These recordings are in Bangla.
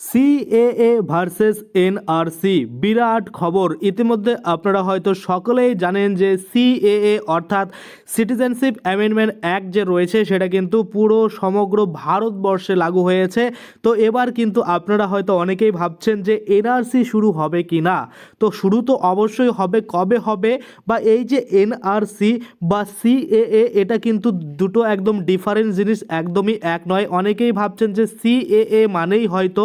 সিএএ ভার্সেস এনআরসি, বিরাট খবর। ইতিমধ্যে আপনারা হয়তো সকলেই জানেন যে সিএএ অর্থাৎ সিটিজেনশিপ অ্যামেন্ডমেন্ট অ্যাক্ট যে রয়েছে, সেটা কিন্তু পুরো সমগ্র ভারতবর্ষে লাগু হয়েছে। তো এবার কিন্তু আপনারা হয়তো অনেকেই ভাবছেন যে এনআরসি শুরু হবে কি না? তো শুরু তো অবশ্যই হবে, কবে হবে? বা এই যে এনআরসি বা সিএএ, এটা কিন্তু দুটো একদম ডিফারেন্ট জিনিস, একদমই এক নয়। অনেকেই ভাবছেন যে সিএএ মানেই হয়তো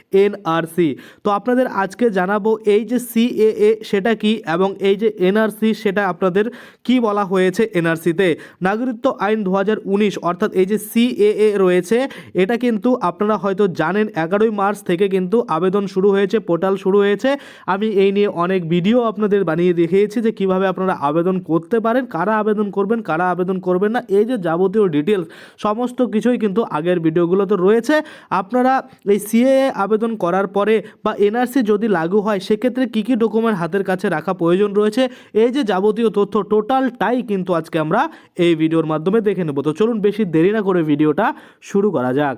এনআরসি। তো আপনাদের আজকে জানাব এই যে সিএএ সেটা কি এবং এই যে এনআরসি সেটা আপনাদের কি বলা হয়েছে এনআরসিতে? নাগরিকত্ব আইন দু হাজার উনিশ অর্থাৎ এই যে সিএএ রয়েছে, এটা কিন্তু আপনারা হয়তো জানেন, এগারোই মার্চ থেকে কিন্তু আবেদন শুরু হয়েছে, পোর্টাল শুরু হয়েছে। আমি এই নিয়ে অনেক ভিডিও আপনাদের বানিয়ে দেখিয়েছি যে কীভাবে আপনারা আবেদন করতে পারেন, কারা আবেদন করবেন, কারা আবেদন করবেন না, এই যে যাবতীয় ডিটেলস সমস্ত কিছুই কিন্তু আগের ভিডিওগুলোতে রয়েছে। আপনারা এই সিএএ আবেদন করার পরে বা এনআরসি যদি লাগু হয়, সেক্ষেত্রে কী কী ডকুমেন্ট হাতের কাছে রাখা প্রয়োজন রয়েছে? এই যে যাবতীয় তথ্য টোটালটাই কিন্তু আজকে আমরা এই ভিডিওর মাধ্যমে দেখে নেব। তো চলুন বেশি দেরি না করে ভিডিওটা শুরু করা যাক।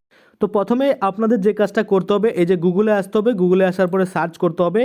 তো প্রথমে আপনাদের যে কাজটা করতে হবে, এই যে গুগলে আসতে হবে গুগলে আসার পরে সার্চ করতে হবে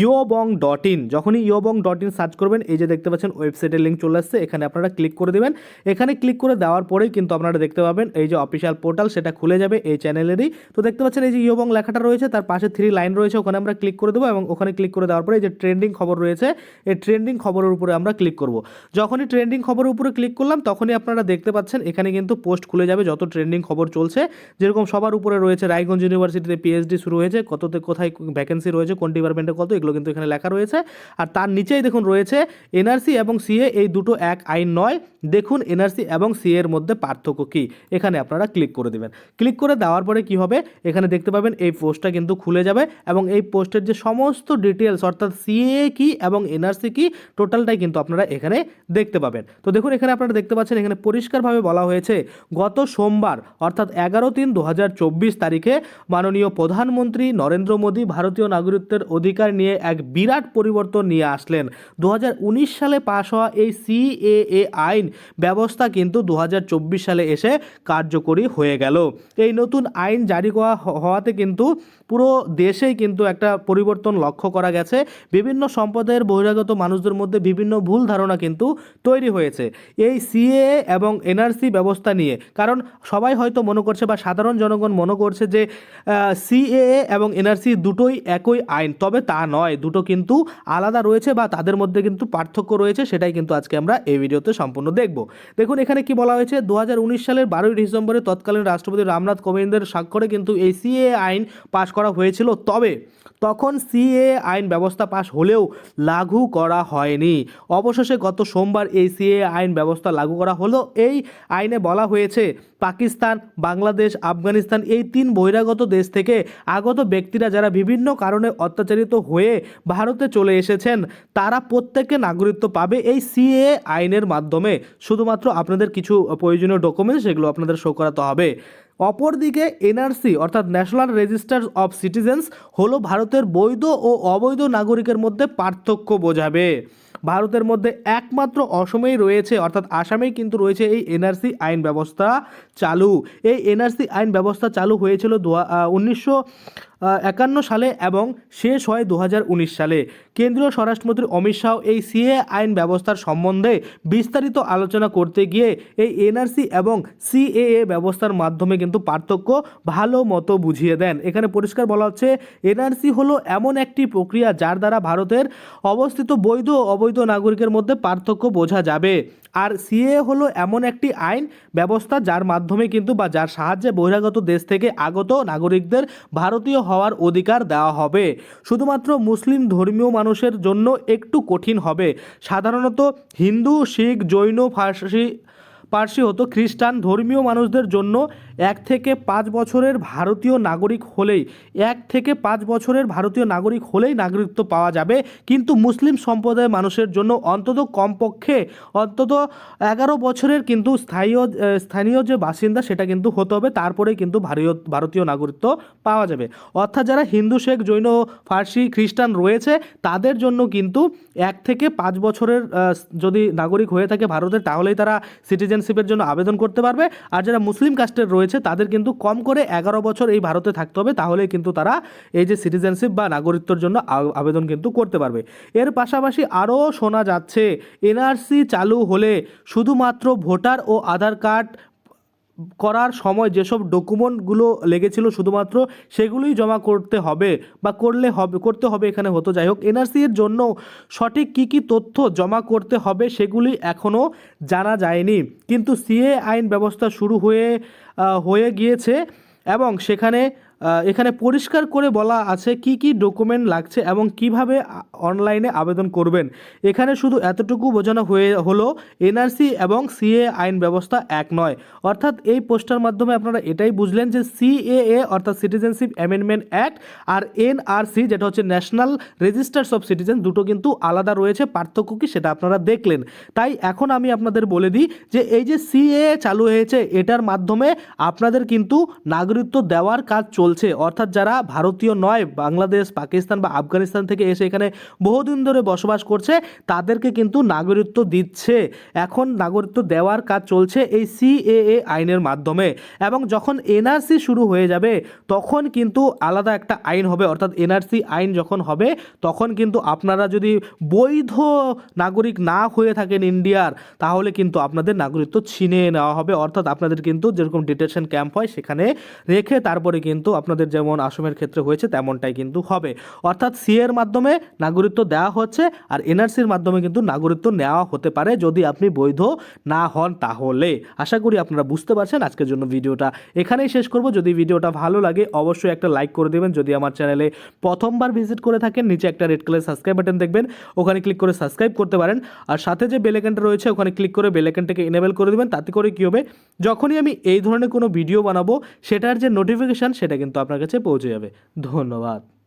ইয়োবং ডট ইন যখনই ইয়োবং ডট ইন সার্চ করবেন, এই যে দেখতে পাচ্ছেন ওয়েবসাইটের লিঙ্ক চলে আসছে, এখানে আপনারা ক্লিক করে দেবেন। এখানে ক্লিক করে দেওয়ার পরেই কিন্তু আপনারা দেখতে পাবেন, এই যে অফিসিয়াল পোর্টাল সেটা খুলে যাবে এই চ্যানেলেরই তো দেখতে পাচ্ছেন এই যে ইয়োবং লেখাটা রয়েছে, তার পাশে থ্রি লাইন রয়েছে, ওখানে আমরা ক্লিক করে দেবো এবং ওখানে ক্লিক করে দেওয়ার পরে এই যে ট্রেন্ডিং খবর রয়েছে, এই ট্রেন্ডিং খবরের উপরে আমরা ক্লিক করব। যখনই ট্রেন্ডিং খবরের উপরে ক্লিক করলাম, তখনই আপনারা দেখতে পাচ্ছেন, এখানে কিন্তু পোস্ট খুলে যাবে যত ট্রেন্ডিং খবর চলছে। যেরকম সবার উপরে রয়েছে। রায়গঞ্জ ইউনিভার্সিটিতে পিএইচডি শুরু হয়েছে। কততে কোথায় ভ্যাকেন্সি রয়েছে কোন ডিপার্টমেন্টে কত, এগুলো কিন্তু এখানে লেখা রয়েছে। আর তার নিচেই দেখুন রয়েছে এনআরসি এবং সিএ এই দুটো এক আইন নয়। দেখুন এনআরসি এবং সিএ এর মধ্যে পার্থক্য কী। এখানে আপনারা ক্লিক করে দেবেন। ক্লিক করে দেওয়ার পরে কি হবে? এখানে দেখতে পাবেন এই পোস্টটা কিন্তু খুলে যাবে এবং এই পোস্টের যে সমস্ত ডিটেলস অর্থাৎ সিএ কি এবং এনআরসি কি টোটালটাই কিন্তু আপনারা এখানে দেখতে পাবেন। তো দেখুন এখানে আপনারা দেখতে পাচ্ছেন, এখানে পরিষ্কারভাবে বলা হয়েছে, গত সোমবার, অর্থাৎ এগারো তিন দু তারিখে মাননীয় প্রধানমন্ত্রী নরেন্দ্র মোদী ভারতীয় নাগরিকত্বের অধিকার নিয়ে এক বিরাট পরিবর্তন নিয়ে আসলেন। দু হাজার উনিশ সালে পাশ হওয়া এই সিএএ আইন ব্যবস্থা কিন্তু দু হাজার চব্বিশ সালে এসে কার্যকরী হয়ে গেল। এই নতুন আইন জারি করা হওয়াতে কিন্তু পুরো দেশেই কিন্তু একটা পরিবর্তন লক্ষ্য করা গেছে। বিভিন্ন সম্প্রদায়ের বহিরাগত মানুষদের মধ্যে বিভিন্ন ভুল ধারণা কিন্তু তৈরি হয়েছে। এই সিএ এবং এনআরসি ব্যবস্থা নিয়ে। কারণ সবাই হয়তো মনে করছে বা সাধারণ জনগণ মনে করছে যে সিএএ এবং এনআরসি দুটোই একই আইন। তবে তা নয়, দুটো কিন্তু আলাদা রয়েছে বা তাদের মধ্যে কিন্তু পার্থক্য রয়েছে, সেটাই কিন্তু আজকে আমরা এই ভিডিওতে সম্পূর্ণ দেখব। দেখুন, এখানে কি বলা হয়েছে? দু হাজার উনিশ সালের বারোই ডিসেম্বরে তৎকালীন রাষ্ট্রপতি রামনাথ কোবিন্দের স্বাক্ষরে কিন্তু এই সিএ আইন পাশ করা হয়েছিল। তবে তখন সিএ আইন ব্যবস্থা পাশ হলেও লাগু করা হয়নি। অবশেষে গত সোমবার এই সিএ আইন ব্যবস্থা লাগু করা হলো। এই আইনে বলা হয়েছে, পাকিস্তান, বাংলাদেশ, আফগানিস্তান এই তিন বহিরাগত দেশ থেকে আগত ব্যক্তিরা যারা বিভিন্ন কারণে অত্যাচারিত হয়ে ভারতে চলে এসেছেন, তারা প্রত্যেকে নাগরিকত্ব পাবে এই সিএ আইনের মাধ্যমে। শুধুমাত্র আপনাদের কিছু প্রয়োজনীয় ডকুমেন্টস সেগুলো আপনাদের শো করাতে হবে। অপরদিকে এনআরসি অর্থাৎ ন্যাশনাল রেজিস্টার অফ সিটিজেন্স হলো ভারতের বৈধ ও অবৈধ নাগরিকের মধ্যে পার্থক্য বোঝাবে। ভারতের মধ্যে একমাত্র অসমেই রয়েছে, অর্থাৎ আসামেই কিন্তু রয়েছে এই এনআরসি আইন ব্যবস্থা চালু। এই এনআরসি আইন ব্যবস্থা চালু হয়েছিল দু উনিশশো একান্ন সালে এবং শেষ হয় দু হাজার উনিশ সালে। কেন্দ্রীয় স্বরাষ্ট্রমন্ত্রী অমিত শাহ এই সিএ আইন ব্যবস্থার সম্বন্ধে বিস্তারিত আলোচনা করতে গিয়ে এই এনআরসি এবং সিএএ ব্যবস্থার মাধ্যমে কিন্তু পার্থক্য ভালো মতো বুঝিয়ে দেন। এখানে পরিষ্কার বলা হচ্ছে, এনআরসি হলো এমন একটি প্রক্রিয়া যার দ্বারা ভারতের অবস্থিত বৈধ অবৈধ নাগরিকের মধ্যে পার্থক্য বোঝা যাবে। আর সিএ হলো এমন একটি আইন ব্যবস্থা যার মাধ্যমে কিন্তু বা যার সাহায্যে বহিরাগত দেশ থেকে আগত নাগরিকদের ভারতীয় হওয়ার অধিকার দেওয়া হবে। শুধুমাত্র মুসলিম ধর্মীয় মানুষের জন্য একটু কঠিন হবে। সাধারণত হিন্দু, শিখ, জৈন, ফার্সি, পার্সি হতো খ্রিস্টান ধর্মীয় মানুষদের জন্য এক থেকে পাঁচ বছরের ভারতীয় নাগরিক হলেই, এক থেকে পাঁচ বছরের ভারতীয় নাগরিক হলেই নাগরিকত্ব পাওয়া যাবে। কিন্তু মুসলিম সম্প্রদায়ের মানুষের জন্য অন্তত কমপক্ষে অন্তত এগারো বছরের কিন্তু স্থায়ী, স্থানীয় যে বাসিন্দা, সেটা কিন্তু হতে হবে। তারপরেই কিন্তু ভারতীয় নাগরিকত্ব পাওয়া যাবে। অর্থাৎ যারা হিন্দু, শেখ, জৈন, ফার্সি, খ্রিস্টান রয়েছে, তাদের জন্য কিন্তু এক থেকে পাঁচ বছরের যদি নাগরিক হয়ে থাকে ভারতের তাহলেই তারা সিটিজেনশিপের জন্য আবেদন করতে পারবে। আর যারা মুসলিম কাস্টের রয়েছে তাদের কিন্তু কম করে এগারো বছর এই ভারতে থাকতে হবে, তাহলে কিন্তু তারা এই যে সিটিজেনশিপ বা নাগরিকত্বর জন্য আবেদন কিন্তু করতে পারবে। এর পাশাপাশি আরও শোনা যাচ্ছে, এনআরসি চালু হলে শুধুমাত্র ভোটার ও আধার কার্ড করার সময় যেসব ডকুমেন্টগুলো লেগেছিল শুধুমাত্র সেগুলোই জমা করতে হবে বা করলে হবে, করতে হবে এখানে হতো। যাই হোক এনআরসি এর জন্য সঠিক কি কি তথ্য জমা করতে হবে সেগুলি এখনও জানা যায়নি। কিন্তু সিএ আইন ব্যবস্থা শুরু হয়ে হয়ে গিয়েছে এবং সেখানে এখানে পরিষ্কার করে বলা আছে কি কি ডকুমেন্ট লাগছে এবং কীভাবে অনলাইনে আবেদন করবেন। এখানে শুধু এতটুকু বোঝানো হয়ে হলো, এনআরসি এবং সিএ আইন ব্যবস্থা এক নয়। অর্থাৎ এই পোস্টার মাধ্যমে আপনারা এটাই বুঝলেন যে সিএএ অর্থাৎ সিটিজেনশিপ অ্যামেন্ডমেন্ট অ্যাক্ট আর এনআরসি, যেটা হচ্ছে ন্যাশনাল রেজিস্টার্স অফ সিটিজেন, দুটো কিন্তু আলাদা রয়েছে, পার্থক্য কি সেটা আপনারা দেখলেন। তাই এখন আমি আপনাদের বলে দিই যে এই যে সিএএ চালু হয়েছে, এটার মাধ্যমে আপনাদের কিন্তু নাগরিকত্ব দেওয়ার কাজ চলছে। অর্থাৎ যারা ভারতীয় নয়, বাংলাদেশ, পাকিস্তান বা আফগানিস্তান থেকে এসে এখানে বহুদিন ধরে বসবাস করছে, তাদেরকে কিন্তু নাগরিকত্ব দিচ্ছে। এখন নাগরিকত্ব দেওয়ার কাজ চলছে এই সিএএ আইনের মাধ্যমে এবং যখন এনআরসি শুরু হয়ে যাবে, তখন কিন্তু আলাদা একটা আইন হবে, অর্থাৎ এনআরসি আইন যখন হবে, তখন কিন্তু আপনারা যদি বৈধ নাগরিক না হয়ে থাকেন ইন্ডিয়ার, তাহলে কিন্তু আপনাদের নাগরিকত্ব ছিনিয়ে নেওয়া হবে। অর্থাৎ আপনাদের কিন্তু যেরকম ডিটেনশন ক্যাম্প হয়, সেখানে রেখে তারপরে কিন্তু আপনাদের যেমন আসামের ক্ষেত্রে হয়েছে, তেমনটাই কিন্তু হবে। অর্থাৎ সি এর মাধ্যমে নাগরিকত্ব দেওয়া হচ্ছে আর এনআরসির মাধ্যমে কিন্তু নাগরিকত্ব নেওয়া হতে পারে যদি আপনি বৈধ না হন তাহলে। আশা করি আপনারা বুঝতে পারছেন আজকের জন্য ভিডিওটা। এখানেই শেষ করব। যদি ভিডিওটা ভালো লাগে, অবশ্যই একটা লাইক করে দেবেন। যদি আমার চ্যানেলে প্রথমবার ভিজিট করে থাকেন, নিচে একটা রেড কালার সাবস্ক্রাইব বাটন দেখবেন। ওখানে ক্লিক করে সাবস্ক্রাইব করতে পারেন। আর সাথে যে বেলেকেনটা রয়েছে, ওখানে ক্লিক করে বেলেকেনটাকে এনেবেল করে দেবেন। তাতে করে কী হবে? যখনই আমি এই ধরনের কোনো ভিডিও বানাবো, সেটার যে নোটিফিকেশান সেটা কিন্তু আপনার কাছে পৌঁছে যাবে। ধন্যবাদ।